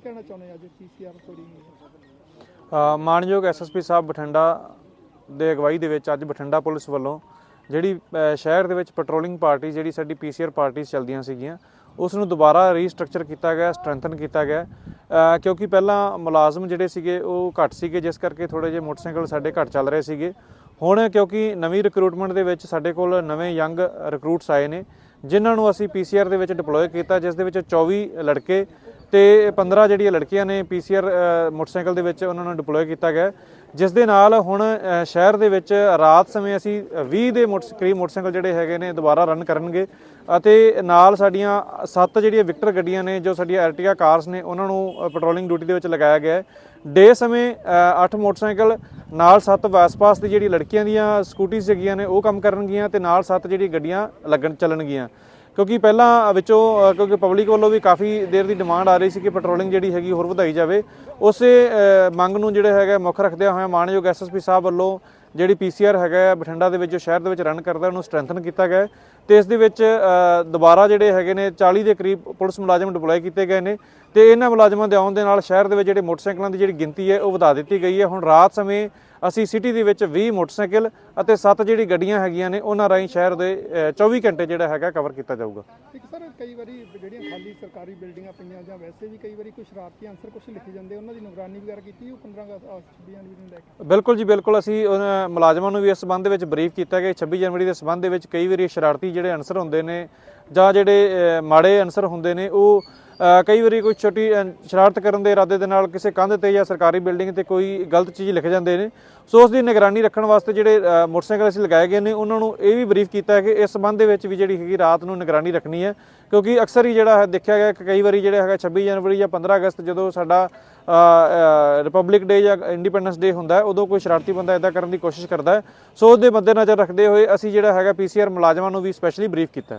ਕੀ ਕਹਿਣਾ ਚਾਹੁੰਦੇ ਅੱਜ ਪੀਸੀਆਰ ਤੋੜੀ ਗਈ ਐਸਐਸਪੀ ਸਾਹਿਬ ਬਠਿੰਡਾ ਦੇ ਅਗਵਾਈ ਦੇ ਵਿੱਚ ਅੱਜ ਬਠਿੰਡਾ ਪੁਲਿਸ ਵੱਲੋਂ ਜਿਹੜੀ ਸ਼ਹਿਰ ਦੇ ਵਿੱਚ ਪੈਟਰੋਲਿੰਗ ਪਾਰਟੀ ਜਿਹੜੀ ਸਾਡੀ ਪੀਸੀਆਰ ਪਾਰਟੀਆਂ ਚੱਲਦੀਆਂ ਸੀਗੀਆਂ, ਉਸ ਨੂੰ ਦੁਬਾਰਾ ਰੀਸਟਰਕਚਰ ਕੀਤਾ ਗਿਆ ਸਟਰੈਂਥਨ ਕੀਤਾ ਗਿਆ। ਕਿਉਂਕਿ ਪਹਿਲਾਂ ਮੁਲਾਜ਼ਮ ਜਿਹੜੇ ਸੀਗੇ, ਉਹ ਘੱਟ ਸੀਗੇ, ਜਿਸ ਕਰਕੇ ਥੋੜੇ ਜਿਹੇ ਮੋਟਰਸਾਈਕਲ ਸਾਡੇ ਘੱਟ ਚੱਲ ਰਹੇ ਸੀਗੇ। ਹੁਣ ਕਿਉਂਕਿ ਨਵੀਂ ਰਿਕਰੂਟਮੈਂਟ ਦੇ ਵਿੱਚ ਸਾਡੇ ਕੋਲ ਨਵੇਂ ਯੰਗ ਰਿਕਰੂਟਸ ਆਏ ਨੇ, ਜਿਨ੍ਹਾਂ ਨੂੰ ਅਸੀਂ ਪੀਸੀਆਰ ਦੇ ਵਿੱਚ ਡਿਪਲੋਏ ਕੀਤਾ, ਜਿਸ ਦੇ ਵਿੱਚ 24 ਲੜਕੇ ਤੇ 15 ਜਿਹੜੀਆਂ ਲੜਕੀਆਂ ਨੇ ਪੀਸੀਆਰ ਮੋਟਰਸਾਈਕਲ ਦੇ ਵਿੱਚ ਉਹਨਾਂ ਨੂੰ ਡਿਪਲੋਏ ਕੀਤਾ ਗਿਆ ਜਿਸ ਦੇ ਨਾਲ ਹੁਣ ਸ਼ਹਿਰ ਦੇ ਵਿੱਚ ਰਾਤ ਸਮੇਂ ਅਸੀਂ 20 ਦੇ ਮੋਟਰ, ਕਰੀਬ ਮੋਟਰਸਾਈਕਲ ਜਿਹੜੇ ਹੈਗੇ ਨੇ ਦੁਬਾਰਾ ਰਨ ਕਰਨਗੇ ਅਤੇ ਨਾਲ ਸਾਡੀਆਂ ਸੱਤ ਜਿਹੜੀਆਂ ਵਿਕਟਰ ਗੱਡੀਆਂ ਨੇ, ਜੋ ਸਾਡੀਆਂ ਐਰਟੀਆ ਕਾਰਸ ਨੇ, ਉਹਨਾਂ ਨੂੰ ਪੈਟਰੋਲਿੰਗ ਡਿਊਟੀ ਦੇ ਵਿੱਚ ਲਗਾਇਆ ਗਿਆ ਹੈ। ਡੇ ਸਮੇਂ 8 ਮੋਟਰਸਾਈਕਲ, ਨਾਲ 7 ਵੈਸਪਾਸ ਦੀ ਜਿਹੜੀ ਲੜਕੀਆਂ ਦੀਆਂ ਸਕੂਟੀਜ਼ ਹੈਗੀਆਂ ਨੇ, ਉਹ ਕੰਮ ਕਰਨਗੀਆਂ ਤੇ ਨਾਲ 7 ਜਿਹੜੀ ਗੱਡੀਆਂ ਲੱਗਣ, ਚੱਲਣਗੀਆਂ। ਕਿਉਂਕਿ ਪਹਿਲਾਂ ਵਿੱਚੋਂ ਕਿਉਂਕਿ ਪਬਲਿਕ ਵੱਲੋਂ ਵੀ ਕਾਫੀ ਦੇਰ ਦੀ ਡਿਮਾਂਡ ਆ ਰਹੀ ਸੀ ਕਿ ਪੈਟਰੋਲਿੰਗ ਜਿਹੜੀ ਹੈਗੀ ਹੋਰ ਵਧਾਈ ਜਾਵੇ। ਉਸੇ ਮੰਗ ਨੂੰ ਜਿਹੜਾ ਹੈਗਾ ਮੁੱਖ ਰੱਖਦਿਆਂ ਹੋਇਆ ਮਾਨਯੋਗ ਐਸਐਸਪੀ ਸਾਹਿਬ ਵੱਲੋਂ ਜਿਹੜੀ ਪੀਸੀਆਰ ਹੈਗਾ ਬਠਿੰਡਾ ਦੇ ਵਿੱਚ ਜੋ ਸ਼ਹਿਰ ਦੇ ਵਿੱਚ ਰਨ ਕਰਦਾ ਉਹਨੂੰ ਸਟਰੈਂਥਨ ਕੀਤਾ ਗਿਆ ਹੈ। ਤੇ ਇਸ ਦੇ ਵਿੱਚ ਦੁਬਾਰਾ ਜਿਹੜੇ ਹੈਗੇ ਨੇ 40 ਦੇ ਕਰੀਬ ਪੁਲਿਸ ਮੁਲਾਜ਼ਮ ਡਿਪਲੋਏ ਕੀਤੇ ਗਏ ਨੇ ਤੇ ਇਹਨਾਂ ਮੁਲਾਜ਼ਮਾਂ ਦੇ ਆਉਣ ਦੇ ਨਾਲ ਸ਼ਹਿਰ ਦੇ ਵਿੱਚ ਜਿਹੜੇ ਮੋਟਰਸਾਈਕਲਾਂ ਦੀ ਜਿਹੜੀ ਗਿਣਤੀ ਹੈ, ਉਹ ਵਧਾ ਦਿੱਤੀ ਗਈ ਹੈ। ਹੁਣ ਰਾਤ ਸਮੇਂ ਅਸੀਂ ਸਿਟੀ ਦੇ ਵਿੱਚ 20 ਮੋਟਰਸਾਈਕਲ ਅਤੇ 7 ਜਿਹੜੀ ਗੱਡੀਆਂ ਹੈਗੀਆਂ ਨੇ ਉਹਨਾਂ ਰਾਹੀਂ ਸ਼ਹਿਰ ਦੇ ਅ, 24 ਘੰਟੇ ਜਿਹੜਾ ਹੈਗਾ ਕਵਰ ਕੀਤਾ ਜਾਊਗਾ। ਇੱਕ ਸਰ ਕਈ ਵਾਰੀ ਜਿਹੜੀਆਂ ਖਾਲੀ ਸਰਕਾਰੀ ਬਿਲਡਿੰਗਾਂ ਪਈਆਂ ਜਾਂ ਵੈਸੇ ਵੀ ਕਈ ਵਾਰੀ ਕੁਝ ਸ਼ਰਾਰਤੀ ਅਨਸਰ ਕੁਝ ਲਿਖੇ ਜਾਂਦੇ ਉਹਨਾਂ ਦੀ ਨਿਗਰਾਨੀ ਵਗੈਰਾ ਕੀਤੀ ਉਹ 15 ਅਗਸਤ 26 ਜਨਵਰੀ ਨੂੰ ਲੈ ਕੇ? ਬਿਲਕੁਲ ਜੀ ਬਿਲਕੁਲ। ਅਸੀਂ ਮੁਲਾਜ਼ਮਾਂ ਨੂੰ ਵੀ ਇਸ ਸੰਬੰਧ ਦੇ ਵਿੱਚ ਬਰੀਫ ਕੀਤਾ ਕਿ 26 ਜਨਵਰੀ ਦੇ ਸੰਬੰਧ ਦੇ ਵਿੱਚ ਕਈ ਵਾਰੀ ਸ਼ਰਾਰਤੀ ਜਿਹੜੇ ਅਨਸਰ ਹੁੰਦੇ ਨੇ ਜਾਂ ਜਿਹੜੇ ਮਾੜੇ ਅਨਸਰ ਹੁੰਦੇ ਨੇ ਉਹ ਕਈ ਵਾਰੀ ਕੋਈ ਛੋਟੀ ਸ਼ਰਾਰਤ ਕਰਨ ਦੇ ਇਰਾਦੇ ਦੇ ਨਾਲ ਕਿਸੇ ਕੰਧ ਤੇ ਜਾਂ ਸਰਕਾਰੀ ਬਿਲਡਿੰਗ ਤੇ ਕੋਈ ਗਲਤ ਚੀਜ਼ ਲਿਖ ਜਾਂਦੇ ਨੇ। ਸੋ ਉਸ ਦੀ ਨਿਗਰਾਨੀ ਰੱਖਣ ਵਾਸਤੇ ਜਿਹੜੇ ਮੋਟਰਸਾਈਕਲ ਅਸੀਂ ਲਗਾਏ ਗਏ ਨੇ, ਉਹਨਾਂ ਨੂੰ ਇਹ ਵੀ ਬਰੀਫ ਕੀਤਾ ਹੈ ਕਿ ਇਸ ਸੰਬੰਧ ਦੇ ਵਿੱਚ ਵੀ ਜਿਹੜੀ ਹੈਗੀ ਰਾਤ ਨੂੰ ਨਿਗਰਾਨੀ ਰੱਖਣੀ ਹੈ। ਕਿਉਂਕਿ ਅਕਸਰ ਹੀ ਜਿਹੜਾ ਹੈ, ਦੇਖਿਆ ਗਿਆ ਕਿ ਕਈ ਵਾਰੀ ਜਿਹੜਾ ਹੈਗਾ 26 ਜਨਵਰੀ ਜਾਂ 15 ਅਗਸਤ ਜਦੋਂ ਸਾਡਾ ਰਿਪਬਲਿਕ ਡੇ ਜਾਂ ਇੰਡੀਪੈਂਡੈਂਸ ਡੇ ਹੁੰਦਾ ਉਦੋਂ ਕੋਈ ਸ਼ਰਾਰਤੀ ਬੰਦਾ ਇਦਾਂ ਕਰਨ ਦੀ ਕੋਸ਼ਿਸ਼ ਕਰਦਾ ਹੈ। ਸੋ ਉਹਦੇ ਮੱਦੇਨਜ਼ਰ ਰੱਖਦੇ ਹੋਏ ਅਸੀਂ ਜਿਹੜਾ ਹੈਗਾ ਪੀਸੀਆਰ ਮੁਲਾਜ਼ਮਾਂ ਨੂੰ ਵੀ ਸਪੈਸ਼ਲੀ ਬਰੀਫ ਕੀਤਾ